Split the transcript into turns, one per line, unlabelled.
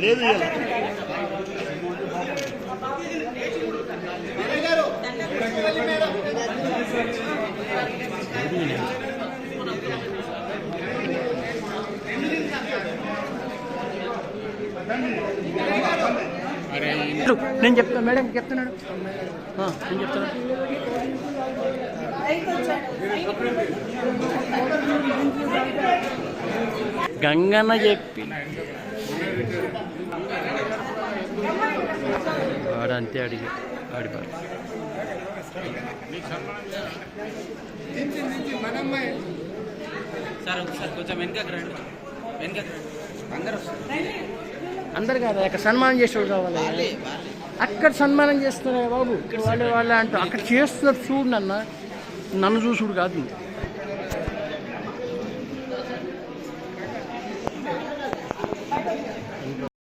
లేదు
నేను చెప్తాను మేడం చెప్తున్నాడు. ఆ, నేను చెప్తాను గంగన్న చెప్పి. వాడు అంతే అడిగి ఆడిపాడు
సార్ ఒకసారి కొంచెం వెనకకి రండి. వెనకకి రండి. అందరూ వస్తారు.
అందరు కాదు? అక్కడ సన్మానం చేసేవాడు కావాలి. అక్కడ సన్మానం చేస్తున్నాయి బాబు. వాళ్ళు వాళ్ళు అంటూ అక్కడ చేస్తున్నారు చూడు నన్న. నన్ను చూసుడు కాదు.